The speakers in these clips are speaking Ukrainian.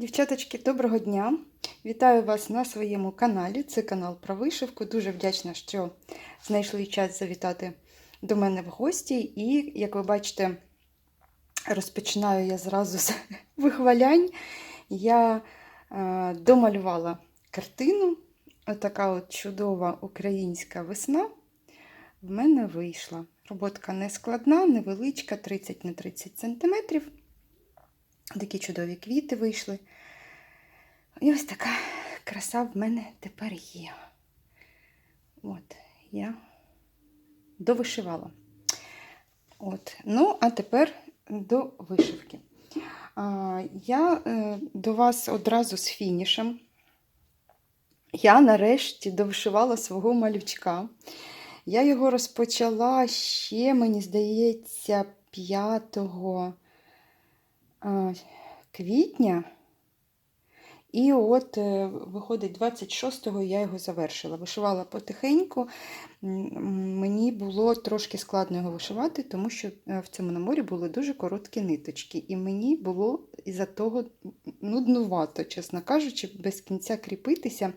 Дівчаточки, доброго дня! Вітаю вас на своєму каналі. Це канал про вишивку. Дуже вдячна, що знайшли час завітати до мене в гості. І, як ви бачите, розпочинаю я зразу з вихвалянь. Я е, домалювала картину. Отака от чудова українська весна в мене вийшла. Роботка не складна, невеличка, 30 на 30 см. Такі чудові квіти вийшли. І ось така краса в мене тепер є. От, я довишивала. От. Ну, а тепер до вишивки. А, я е, до вас одразу з фінішем. Я нарешті довишивала свого малючка. Я його розпочала ще, мені здається, 5 а, квітня. І от, е, виходить, 26-го я його завершила. Вишивала потихеньку. Мені було трошки складно його вишивати, тому що е, в цьому наборі були дуже короткі ниточки. І мені було із-за того нуднувато, чесно кажучи, без кінця кріпитися.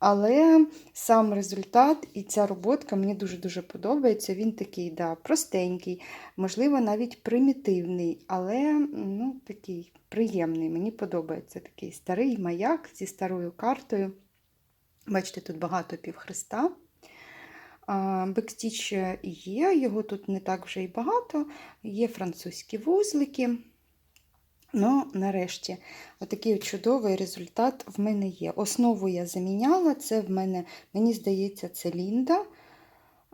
Але сам результат і ця роботка мені дуже-дуже подобається. Він такий, да, простенький, можливо, навіть примітивний, але ну, такий приємний. Мені подобається такий старий маяк зі старою картою. Бачите, тут багато півхреста. Бекстіч є, його тут не так вже і багато. Є французькі вузлики. Ну, нарешті, отакий от чудовий результат в мене є. Основу я заміняла, це в мене, мені здається, це Лінда.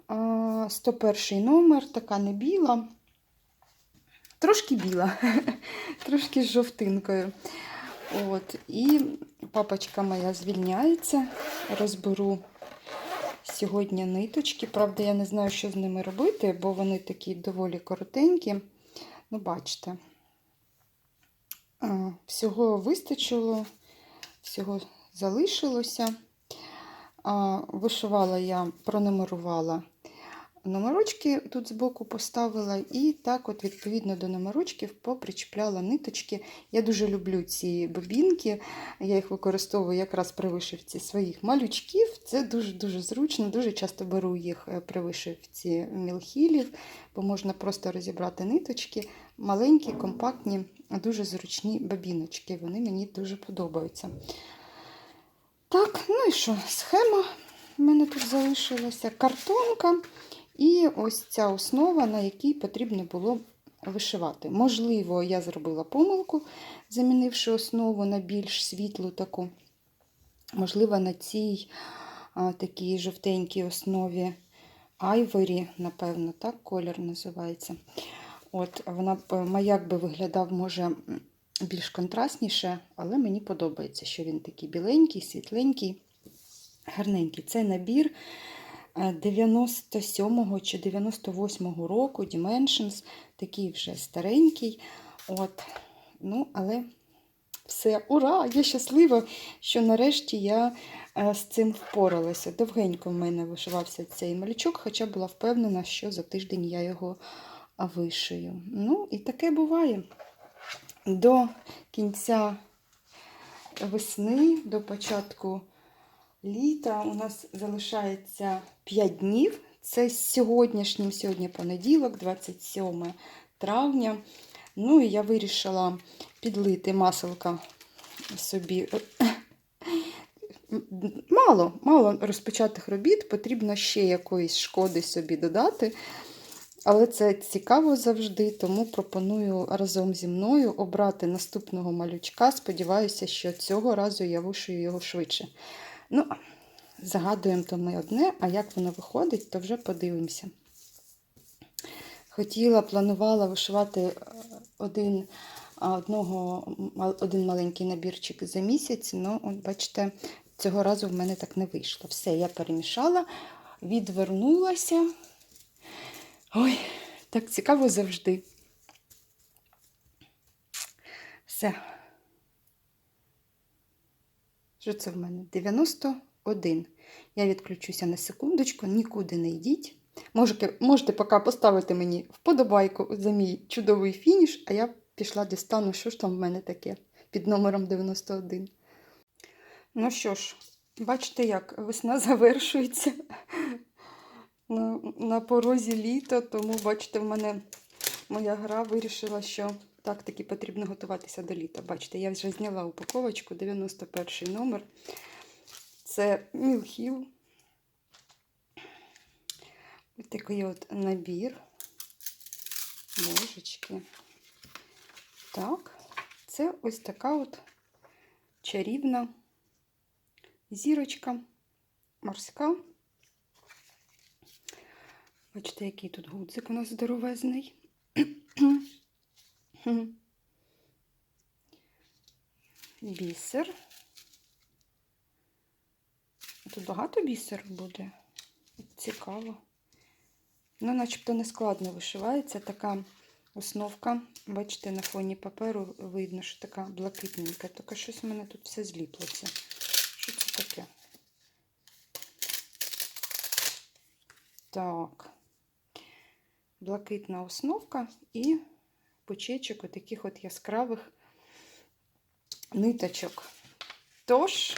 А, 101 номер, така не біла, трошки біла, трошки з жовтинкою. От, І папочка моя звільняється, розберу сьогодні ниточки. Правда, я не знаю, що з ними робити, бо вони такі доволі коротенькі. Ну, бачите. Всього вистачило, всього залишилося. Вишивала я, пронумерувала номерочки, тут збоку поставила, і так, от, відповідно до номерочків, попричіпляла ниточки. Я дуже люблю ці бобінки, я їх використовую якраз при вишивці своїх малючків. Це дуже-дуже зручно, дуже часто беру їх е, при вишивці мілхілів, бо можна просто розібрати ниточки. Маленькі, компактні, дуже зручні бобіночки. Вони мені дуже подобаються. Так, ну і що, схема в мене тут залишилася, картонка. І ось ця основа, на якій потрібно було вишивати. Можливо, я зробила помилку, замінивши основу на більш світлу таку. Можливо, на цій а, такій жовтенькій основі айворі, напевно, так колір називається. От, вона б, маяк би виглядав, може, більш контрастніше, але мені подобається, що він такий біленький, світленький, гарненький. Це набір 97-го чи 98-го року Dimensions, такий вже старенький. От, ну, але все, ура! Я щаслива, що нарешті я е, з цим впоралася. Довгенько в мене вишивався цей малючок, хоча була впевнена, що за тиждень я його вишию. Ну, і таке буває. До кінця весни, до початку літа у нас залишається 5 днів. Це сьогоднішнім, сьогодні понеділок, 27 травня. Ну і я вирішила підлити маселка собі. Мало, мало розпочатих робіт, потрібно ще якоїсь шкоди собі додати. Але це цікаво завжди, тому пропоную разом зі мною обрати наступного малючка. Сподіваюся, що цього разу я вишию його швидше. Ну, загадуємо то ми одне, а як воно виходить, то вже подивимося. Хотіла, планувала вишивати один, одного, один маленький набірчик за місяць, але, от бачите, цього разу в мене так не вийшло. Все, я перемішала, відвернулася. Ой, так цікаво завжди. Все. Що це в мене? 91. Я відключуся на секундочку, нікуди не йдіть. Можете, можете поки поставити мені вподобайку за мій чудовий фініш, а я пішла дістану, що ж там в мене таке. під номером 91. Ну що ж, бачите, як весна завершується. На, на порозі літо, тому, бачите, в мене моя гра вирішила, що так таки потрібно готуватися до літа. Бачите, я вже зняла упаковочку, 91 номер. Це Мілхіл. Ось такий от набір. Божечки. Так, це ось така от чарівна зірочка морська. Бачите, який тут гудзик у нас здоровезний. Бісер. Тут багато бісеру буде. Цікаво. Ну, начебто не складно вишивається така основка. Бачите, на фоні паперу видно, що така блакитненька. Тільки щось у мене тут все зліплося. Що це таке? Так. Блакитна основка і пучечок отаких от яскравих ниточок. Тож,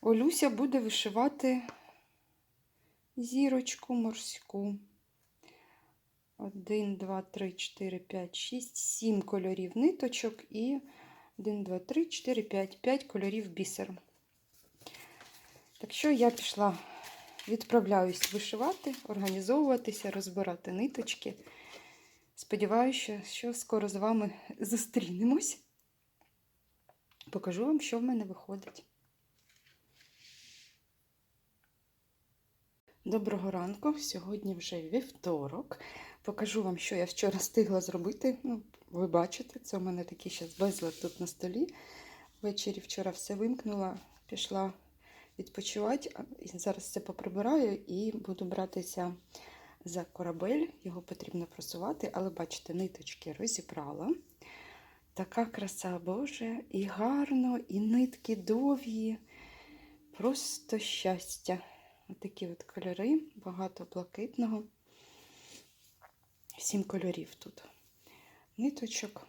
Олюся буде вишивати зірочку морську. 1, 2, 3, 4, 5, 6, 7 кольорів ниточок і 1, 2, 3, 4, 5, 5 кольорів бісеру. Так що я пішла, відправляюсь вишивати, організовуватися, розбирати ниточки. Сподіваюся, що скоро з вами зустрінемось. Покажу вам, що в мене виходить. Доброго ранку, сьогодні вже вівторок. Покажу вам, що я вчора встигла зробити. Ну, ви бачите, це у мене такий ще безлад тут на столі. Ввечері вчора все вимкнула, пішла відпочивати. Зараз це поприбираю і буду братися за корабель. Його потрібно просувати, але бачите, ниточки розібрала. Така краса Боже, і гарно, і нитки довгі. Просто щастя. Отакі от кольори, багато блакитного. Сім кольорів тут. Ниточок.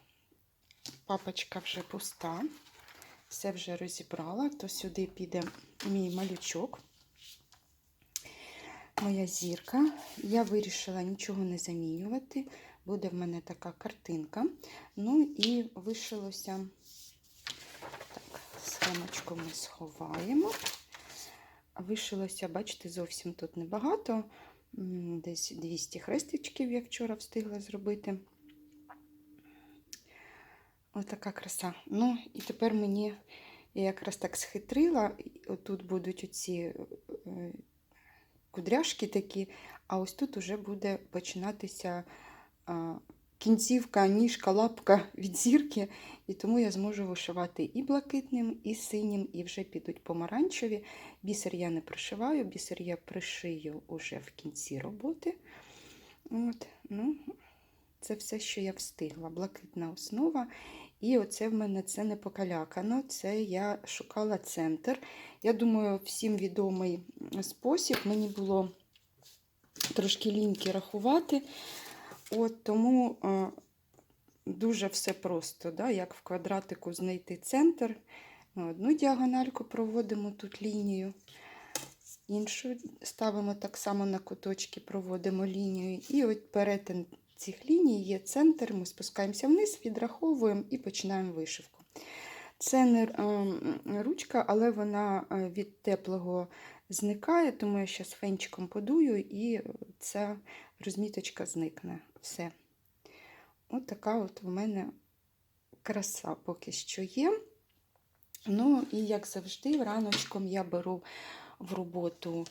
Папочка вже пуста. Все вже розібрала, то сюди піде мій малючок. Моя зірка. Я вирішила нічого не замінювати. Буде в мене така картинка. Ну і вишилося. Так, схемочку ми сховаємо. Вишилося, бачите, зовсім тут небагато. Десь 200 хрестичків я вчора встигла зробити. Отака краса. Ну, і тепер мені я якраз так схитрила. Отут будуть оці кудряшки такі, а ось тут уже буде починатися кінцівка, ніжка, лапка від зірки, і тому я зможу вишивати і блакитним, і синім, і вже підуть помаранчеві. Бісер я не пришиваю, бісер я пришию уже в кінці роботи. От, ну, Це все, що я встигла. Блакитна основа. І оце в мене це не покалякано. Це я шукала центр. Я думаю, всім відомий спосіб. Мені було трошки ліньки рахувати. От Тому е, дуже все просто, да, як в квадратику знайти центр. Ми одну діагональку проводимо тут лінію, іншу ставимо так само на куточки, проводимо лінію. І от перетин цих ліній є центр, ми спускаємося вниз, відраховуємо і починаємо вишивку. Це не е, ручка, але вона е, від теплого зникає, тому я зараз фенчиком подую, і ця розміточка зникне. Все. От така от у мене краса поки що є. Ну, і, як завжди, раночком я беру в роботу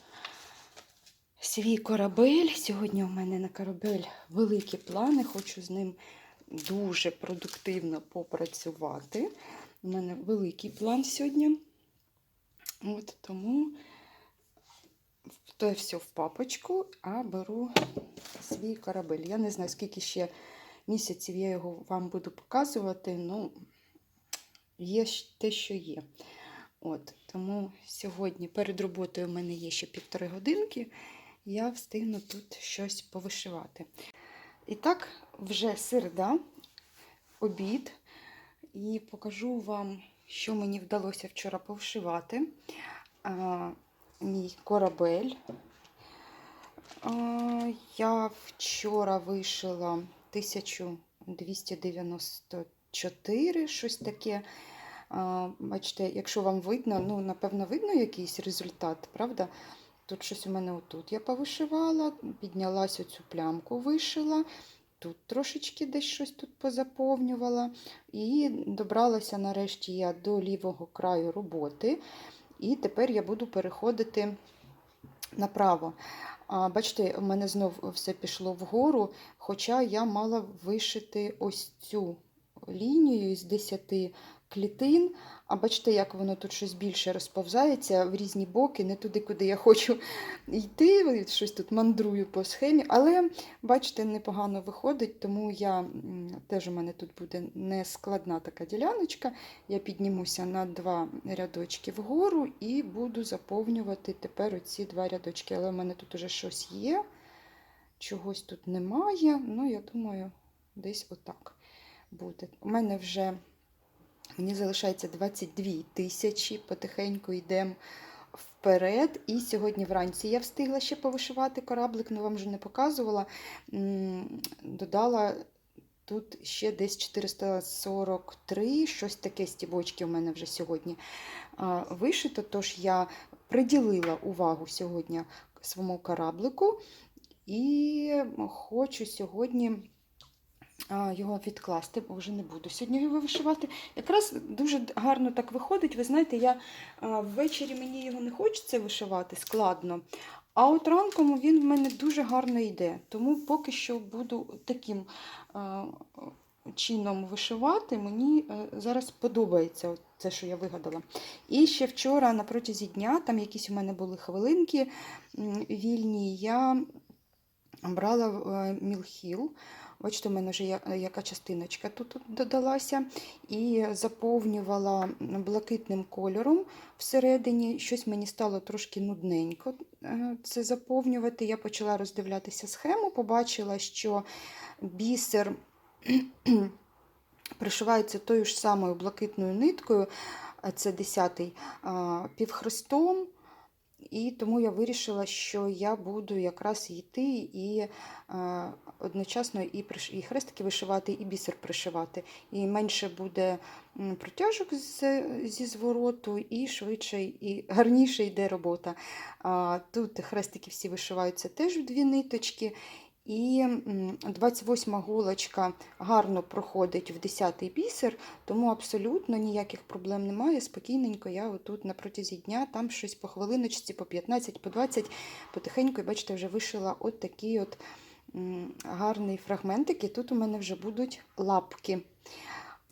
свій корабель. Сьогодні у мене на корабель великі плани, хочу з ним дуже продуктивно попрацювати. У мене великий план сьогодні. От Тому то все в папочку, а беру свій корабель. Я не знаю, скільки ще місяців я його вам буду показувати, ну, є те, що є. От, Тому сьогодні перед роботою в мене є ще півтори годинки, я встигну тут щось повишивати. І так, вже середа, обід. і покажу вам, що мені вдалося вчора повшивати. А, мій корабель. А, я вчора вишила 1294, щось таке. А, бачите, якщо вам видно, ну, напевно, видно якийсь результат, правда? Тут щось у мене отут я повишивала, піднялась оцю плямку, вишила. Тут трошечки десь щось тут позаповнювала. І добралася нарешті я до лівого краю роботи. І тепер я буду переходити направо. А, бачите, у мене знов все пішло вгору, хоча я мала вишити ось цю лінію з 10 клітин. А бачите, як воно тут щось більше розповзається в різні боки, не туди, куди я хочу йти. Щось тут мандрую по схемі. Але, бачите, непогано виходить, тому я теж у мене тут буде нескладна така діляночка. Я піднімуся на два рядочки вгору і буду заповнювати тепер оці два рядочки. Але у мене тут уже щось є, чогось тут немає. Ну, я думаю, десь отак буде. У мене вже мені залишається 22 тисячі, потихеньку йдемо вперед. І сьогодні вранці я встигла ще повишивати кораблик, ну вам вже не показувала. Додала тут ще десь 443, щось таке стібочки у мене вже сьогодні вишито. Тож я приділила увагу сьогодні своєму кораблику і хочу сьогодні його відкласти, бо вже не буду сьогодні його вишивати. Якраз дуже гарно так виходить. Ви знаєте, я ввечері мені його не хочеться вишивати складно. А от ранком він в мене дуже гарно йде. Тому поки що буду таким чином вишивати. Мені е, зараз подобається це, що я вигадала. І ще вчора на протязі дня, там якісь у мене були хвилинки вільні, я брала е, мілхіл. Бачите, у мене вже яка частиночка тут додалася. І заповнювала блакитним кольором всередині. Щось мені стало трошки нудненько е, це заповнювати. Я почала роздивлятися схему, побачила, що бісер пришивається тою ж самою блакитною ниткою, це 10-й, півхрестом. І тому я вирішила, що я буду якраз йти і е, одночасно і, і хрестики вишивати, і бісер пришивати. І менше буде протяжок з, зі звороту, і швидше і гарніше йде робота. Е, тут хрестики всі вишиваються теж в дві ниточки. І м, 28 голочка гарно проходить в 10-й бісер, тому абсолютно ніяких проблем немає. Спокійненько я отут на протязі дня там щось по хвилиночці, по 15, по 20, потихеньку, і бачите, вже вишила от такий от гарний фрагментик, і тут у мене вже будуть лапки.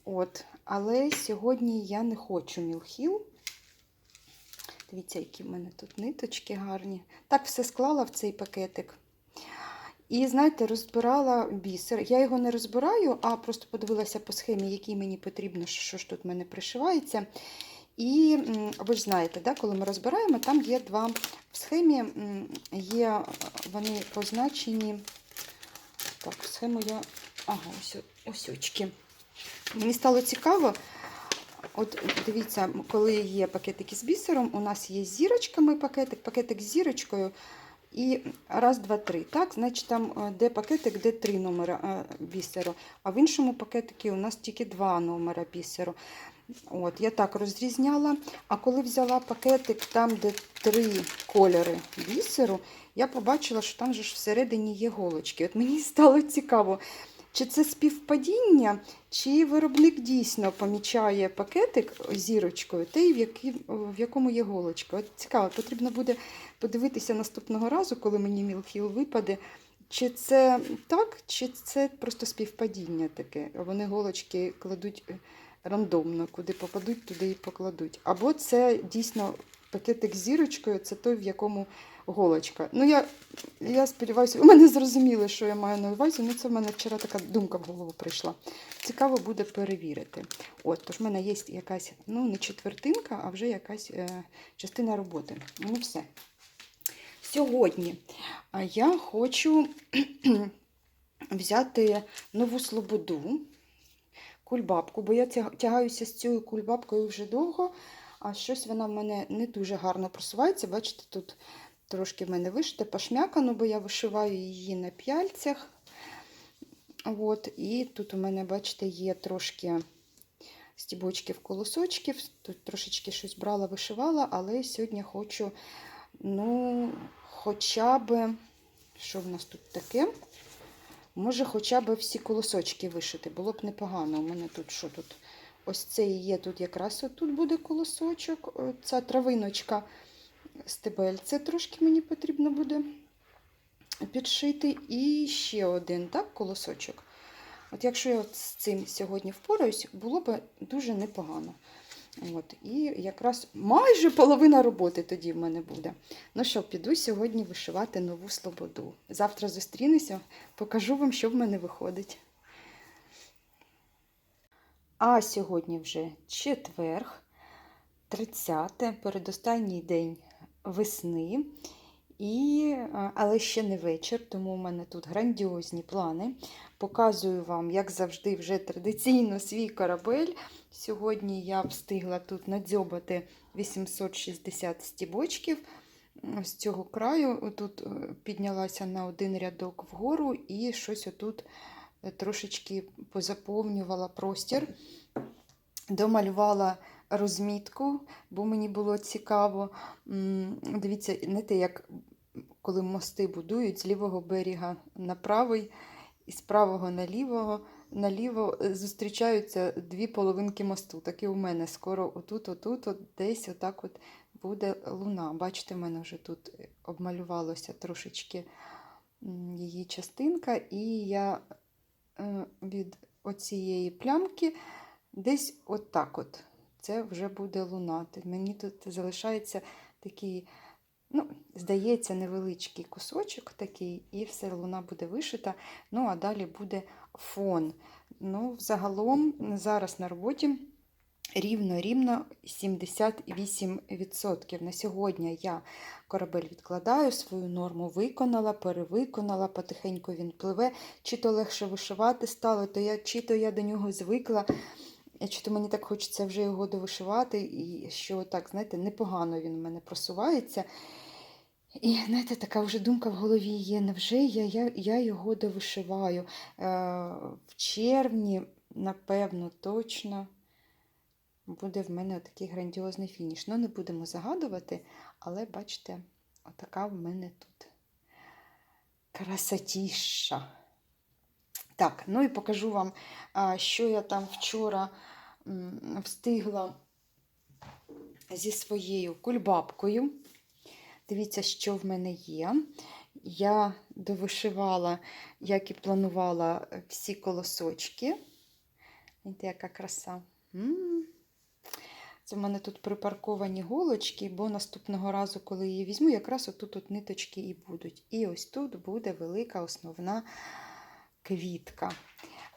От. Але сьогодні я не хочу мілхіл. Дивіться, які в мене тут ниточки гарні. Так все склала в цей пакетик. І, знаєте, розбирала бісер. Я його не розбираю, а просто подивилася по схемі, який мені потрібно, що ж тут в мене пришивається. І ви ж знаєте, да, коли ми розбираємо, там є два в схемі, є е, вони позначені. Так, схему я. Ага, ось, ось очки. Мені стало цікаво. От дивіться, коли є пакетики з бісером, у нас є зірочками пакетик, пакетик з зірочкою. І раз, два, три. Так, значить, там е, де пакетик, де три номера е, бісеру. А в іншому пакетикі у нас тільки два номера бісеру. От, я так розрізняла. А коли взяла пакетик там, де три кольори бісеру, я побачила, що там же ж всередині є голочки. От мені стало цікаво, чи це співпадіння, чи виробник дійсно помічає пакетик зірочкою, той, в, в якому є голочка. От цікаво, потрібно буде подивитися наступного разу, коли мені мілхіл випаде. Чи це так, чи це просто співпадіння таке? Вони голочки кладуть е, рандомно, куди попадуть, туди і покладуть. Або це дійсно пакетик з зірочкою, це той, в якому голочка. Ну, я, я сподіваюся, у мене зрозуміли, що я маю на увазі. Ну, це в мене вчора така думка в голову прийшла. Цікаво буде перевірити. От, тож в мене є якась, ну, не четвертинка, а вже якась е, частина роботи. Ну, все. Сьогодні я хочу взяти нову слободу. кульбабку, бо я тягаюся з цією кульбабкою вже довго, а щось вона в мене не дуже гарно просувається. Бачите, тут трошки в мене вишите пошмякано, бо я вишиваю її на п'яльцях. От, і тут у мене, бачите, є трошки стібочків, колосочків. Тут трошечки щось брала, вишивала, але сьогодні хочу, ну, хоча б, що в нас тут таке? Може, хоча б всі колосочки вишити. Було б непогано. У мене тут що тут? Ось це і є тут якраз тут буде колосочок. Ця травиночка стебель. Це трошки мені потрібно буде підшити. І ще один, так, колосочок. От якщо я от з цим сьогодні впораюсь, було б дуже непогано. От, і якраз майже половина роботи тоді в мене буде. Ну що, піду сьогодні вишивати нову слободу. Завтра зустрінуся, покажу вам, що в мене виходить. А сьогодні вже четверг, 30, передостанній день весни. І, але ще не вечір, тому у мене тут грандіозні плани. Показую вам, як завжди, вже традиційно свій корабель. Сьогодні я встигла тут надзьобати 860 стібочків. З цього краю тут е, піднялася на один рядок вгору і щось отут е, трошечки позаповнювала простір. Домалювала розмітку, бо мені було цікаво. Дивіться, знаєте, як коли мости будують з лівого берега на правий і з правого на лівого, наліво е, зустрічаються дві половинки мосту. Так і у мене скоро отут, отут, от десь отак от буде луна. Бачите, в мене вже тут обмалювалося трошечки її частинка, і я е, від оцієї плямки десь отак от. Це вже буде лунати. Мені тут залишається такий, ну, здається, невеличкий кусочок такий, і все, луна буде вишита. Ну, а далі буде фон. Ну, взагалом, зараз на роботі рівно-рівно 78%. На сьогодні я корабель відкладаю, свою норму виконала, перевиконала, потихеньку він пливе. Чи то легше вишивати стало, то я, чи то я до нього звикла. Чи то мені так хочеться вже його довишивати, і що так, знаєте, непогано він у мене просувається. І знаєте, така вже думка в голові є. Невже я, я, я його довишиваю? Е, в червні, напевно, точно буде в мене такий грандіозний фініш. Ну, не будемо загадувати, але бачите, отака в мене тут красотіша. Так, ну і покажу вам, що я там вчора встигла зі своєю кульбабкою. Дивіться, що в мене є. Я довишивала, як і планувала, всі колосочки. Знаєте, яка краса. Це в мене тут припарковані голочки, бо наступного разу, коли її візьму, якраз отут от ниточки і будуть. І ось тут буде велика основна квітка.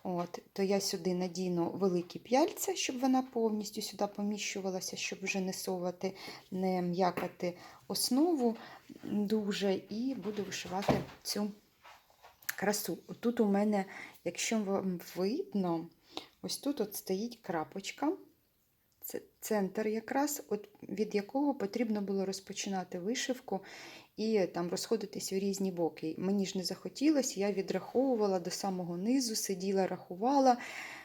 От, То я сюди надіну великі п'яльця, щоб вона повністю сюди поміщувалася, щоб вже не совати, не м'якати основу дуже, і буду вишивати цю красу. Тут у мене, якщо вам видно, ось тут от стоїть крапочка. Це центр якраз, от від якого потрібно було розпочинати вишивку і там розходитись у різні боки. Мені ж не захотілося, я відраховувала до самого низу, сиділа, рахувала,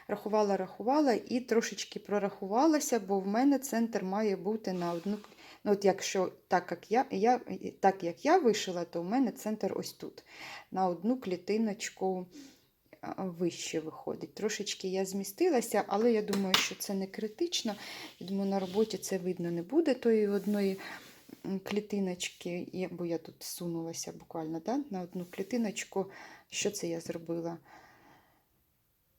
рахувала, рахувала і трошечки прорахувалася, бо в мене центр має бути на одну. Ну, от якщо так як я, я, так як я вишила, то в мене центр ось тут, на одну клітиночку вище виходить. Трошечки я змістилася, але я думаю, що це не критично. Я думаю, на роботі це видно не буде тої одної клітиночки, бо я тут сунулася буквально да, на одну клітиночку. Що це я зробила?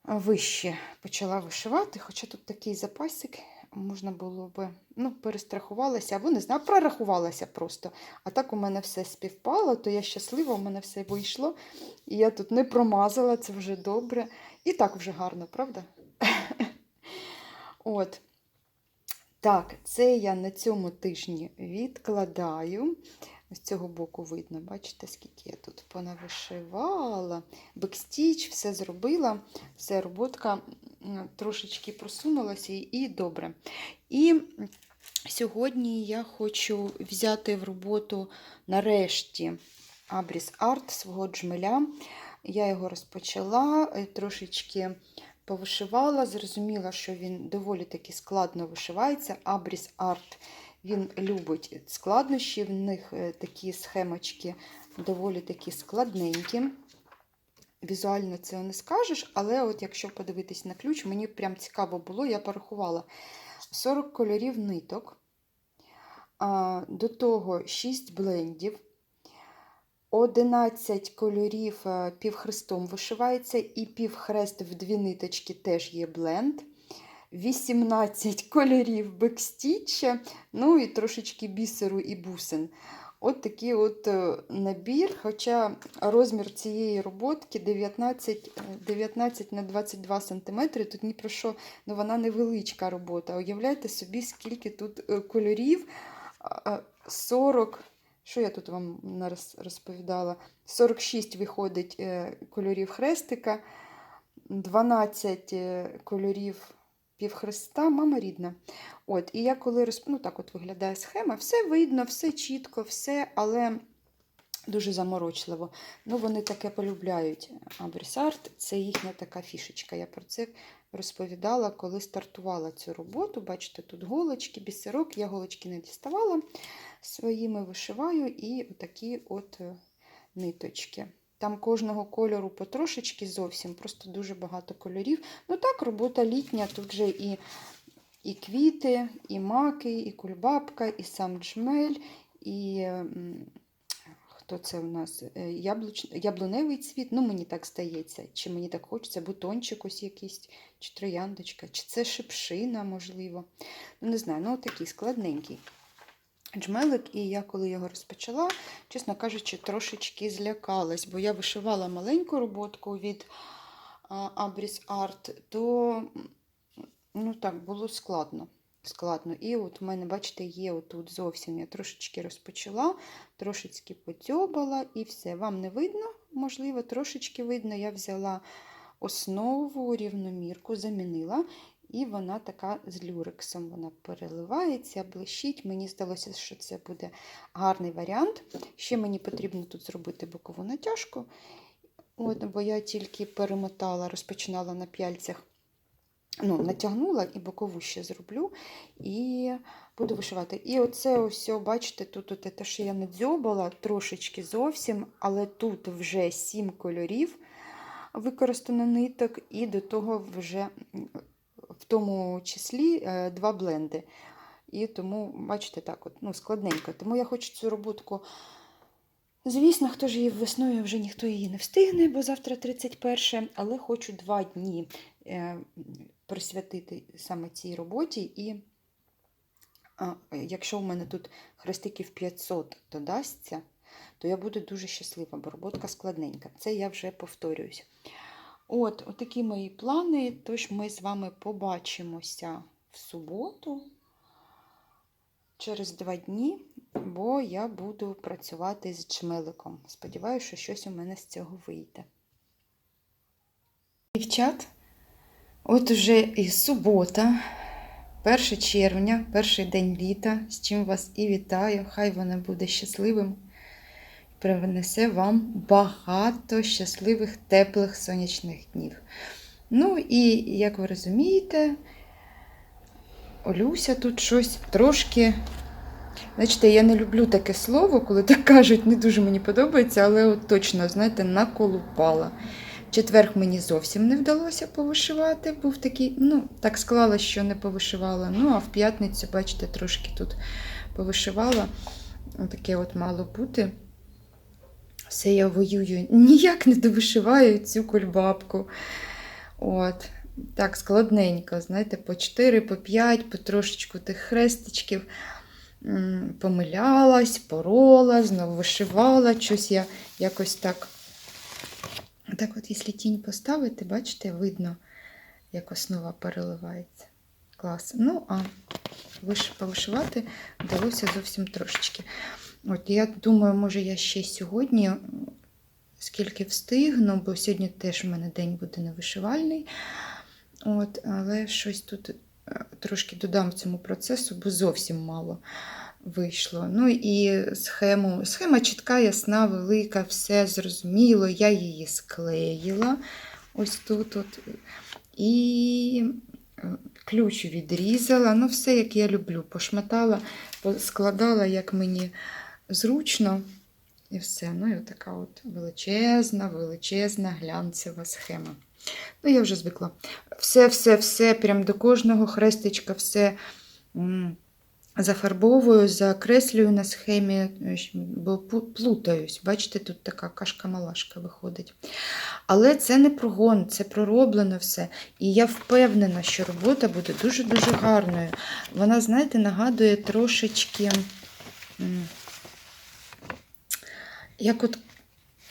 Вище почала вишивати, хоча тут такий запасик можна було би, ну, перестрахувалася, або не знаю, прорахувалася просто. А так у мене все співпало, то я щаслива, у мене все вийшло. І я тут не промазала, це вже добре. І так вже гарно, правда? От. Так, це я на цьому тижні відкладаю. З цього боку видно. Бачите, скільки я тут понавишивала. Бекстіч, все зробила, все, роботка трошечки просунулася і, добре. І сьогодні я хочу взяти в роботу нарешті Абріс Арт свого джмеля. Я його розпочала, е, трошечки повишивала, зрозуміла, що він доволі таки складно вишивається. Абріс Арт він любить складнощі, в них е, такі схемочки доволі такі складненькі. Візуально це не скажеш, але от якщо подивитись на ключ, мені прям цікаво було, я порахувала 40 кольорів ниток, до того 6 блендів, 11 кольорів е, півхрестом вишивається, і півхрест в дві ниточки теж є бленд. 18 кольорів бекстіча, ну і трошечки бісеру і бусин. От такий от е, набір, хоча розмір цієї роботки 19, е, 19 на 22 см, тут ні про що, ну вона невеличка робота. Уявляєте собі, скільки тут е, кольорів, А, а, 40, що я тут вам розповідала, 46 виходить е, кольорів хрестика, 12 е, кольорів півхреста, мама рідна. От, І я коли розп... ну, так от виглядає схема, все видно, все чітко, все, але дуже заморочливо. Ну, Вони таке полюбляють. Абрісарт це їхня така фішечка. Я про це розповідала, коли стартувала цю роботу. Бачите, тут голочки, бісерок, я голочки не діставала, своїми вишиваю і такі от ниточки. Там кожного кольору потрошечки зовсім, просто дуже багато кольорів. Ну так, робота літня, тут же і, і квіти, і маки, і кульбабка, і сам джмель, і хто це у нас? Е, Яблуч... Яблуневий цвіт, ну мені так здається, чи мені так хочеться, бутончик ось якийсь, чи трояндочка, чи це шипшина, можливо. Ну, не знаю, ну такий складненький джмелик, і я, коли його розпочала, чесно кажучи, трошечки злякалась, бо я вишивала маленьку роботку від Abris Art, то ну так, було складно. складно. І от у мене, бачите, є отут зовсім я трошечки розпочала, трошечки потьобала і все. Вам не видно, можливо, трошечки видно. Я взяла основу рівномірку, замінила. І вона така з люрексом. Вона переливається, блищить. Мені здалося, що це буде гарний варіант. Ще мені потрібно тут зробити бокову натяжку. От, бо я тільки перемотала, розпочинала на п'яльцях, ну, натягнула і бокову ще зроблю. І буду вишивати. І оце ось, бачите, тут от, те, що я не дзьобала трошечки зовсім, але тут вже сім кольорів використано ниток, і до того вже в тому числі е, два бленди. І тому, бачите, так, от, ну, складненько. Тому я хочу цю роботку. Звісно, хто ж її весною вже ніхто її не встигне, бо завтра 31, але хочу два дні е, присвятити саме цій роботі. І якщо в мене тут хрестиків 500 додасться, то я буду дуже щаслива, бо роботка складненька. Це я вже повторююсь. От, отакі мої плани. Тож ми з вами побачимося в суботу через два дні, бо я буду працювати з джмеликом. Сподіваюся, що щось у мене з цього вийде. Дівчат, от уже і субота, 1 червня, перший день літа, з чим вас і вітаю. Хай вона буде щасливим принесе вам багато щасливих, теплих сонячних днів. Ну і, як ви розумієте, Олюся тут щось трошки. Знаєте, я не люблю таке слово, коли так кажуть, не дуже мені подобається, але от точно, знаєте, наколупала. Четверг мені зовсім не вдалося повишивати, був такий, ну, так склала, що не повишивала. Ну, а в п'ятницю, бачите, трошки тут повишивала. Таке от мало бути. Все я воюю, ніяк не довишиваю цю кульбабку. От. Так, складненько, знаєте, по 4, по 5, по трошечку тих хрестичків. Помилялась, порола, знову вишивала. Щось я якось так. Так от, якщо тінь поставити, бачите, видно, як основа переливається. Клас. Ну, а повишивати вдалося зовсім трошечки. От я думаю, може, я ще сьогодні скільки встигну, бо сьогодні теж в мене день буде невишивальний. От, але щось тут е, трошки додам цьому процесу, бо зовсім мало вийшло. Ну і схему. Схема чітка, ясна, велика, все зрозуміло. Я її склеїла ось тут. От, і е, ключ відрізала. Ну, все, як я люблю. Пошматала, складала, як мені зручно. І все. Ну, і така от величезна, величезна глянцева схема. Ну, я вже звикла. Все, все, все, прям до кожного хрестичка, все зафарбовую, закреслюю на схемі, е, бо плутаюсь. Бачите, тут така кашка-малашка виходить. Але це не прогон, це пророблено все. І я впевнена, що робота буде дуже-дуже гарною. Вона, знаєте, нагадує трошечки. Як от,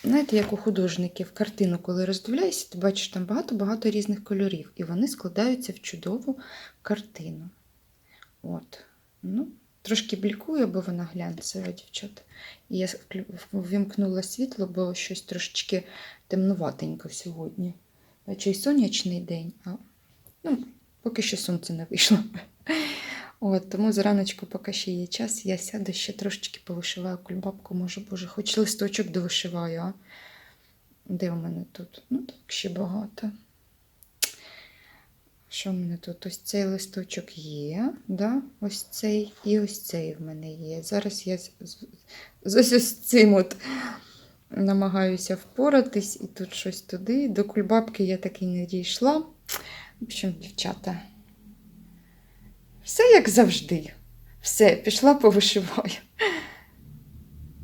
знаєте, як у художників картину, коли роздивляєшся, ти бачиш там багато-багато різних кольорів, і вони складаються в чудову картину. От. Ну, трошки блікує, бо вона глянцева, дівчата. І я ввімкнула світло, бо щось трошечки темнуватенько сьогодні. Бачу, і сонячний день, а ну, поки що сонце не вийшло. От, тому зраночку, поки ще є час, я сяду ще трошечки повишиваю кульбабку, може, боже, хоч листочок довишиваю, а де у мене тут? Ну так, ще багато. Що в мене тут? Ось цей листочок є, да? ось цей і ось цей в мене є. Зараз я з, з, ось цим от намагаюся впоратись, і тут щось туди. До кульбабки я таки не дійшла. В общем, дівчата. Все як завжди. Все, пішла повишиваю.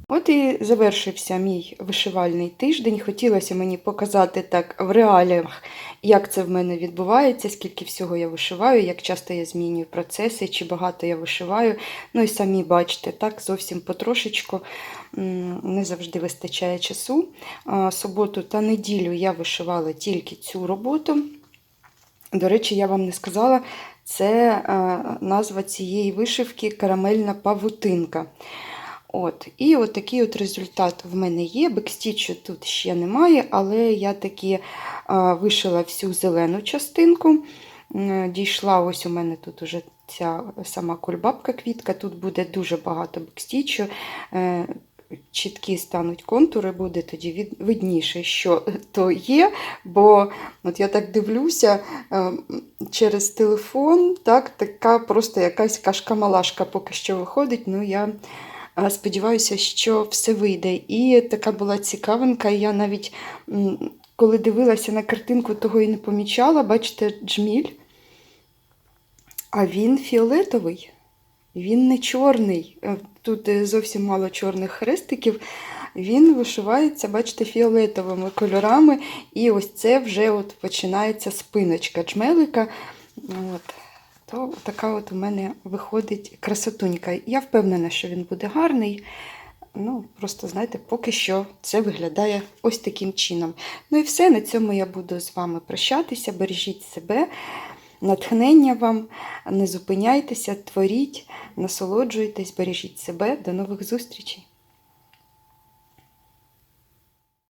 От і завершився мій вишивальний тиждень. Хотілося мені показати так в реаліях, як це в мене відбувається, скільки всього я вишиваю, як часто я змінюю процеси, чи багато я вишиваю. Ну і самі бачите, так, зовсім потрошечку не завжди вистачає часу. Суботу та неділю я вишивала тільки цю роботу. До речі, я вам не сказала, це е, назва цієї вишивки карамельна павутинка. От. І от такий от результат в мене є. Бекстічу тут ще немає, але я таки е, вишила всю зелену частинку. Е, Дійшла ось у мене тут уже ця сама кульбабка квітка. Тут буде дуже багато бекстічу. Е, Чіткі стануть контури, буде тоді видніше, що то є. Бо от я так дивлюся е, через телефон, так, така просто якась кашка-малашка поки що виходить. Ну, я е, сподіваюся, що все вийде. І така була цікавинка. Я навіть коли дивилася на картинку, того і не помічала. Бачите, джміль, а він фіолетовий. Він не чорний. Тут е, зовсім мало чорних хрестиків. Він вишивається, бачите, фіолетовими кольорами. І ось це вже от починається спиночка джмелика. От. То така от у мене виходить красотунька. Я впевнена, що він буде гарний. Ну, просто, знаєте, поки що це виглядає ось таким чином. Ну і все, на цьому я буду з вами прощатися. Бережіть себе, натхнення вам, не зупиняйтеся, творіть, насолоджуйтесь, бережіть себе. До нових зустрічей!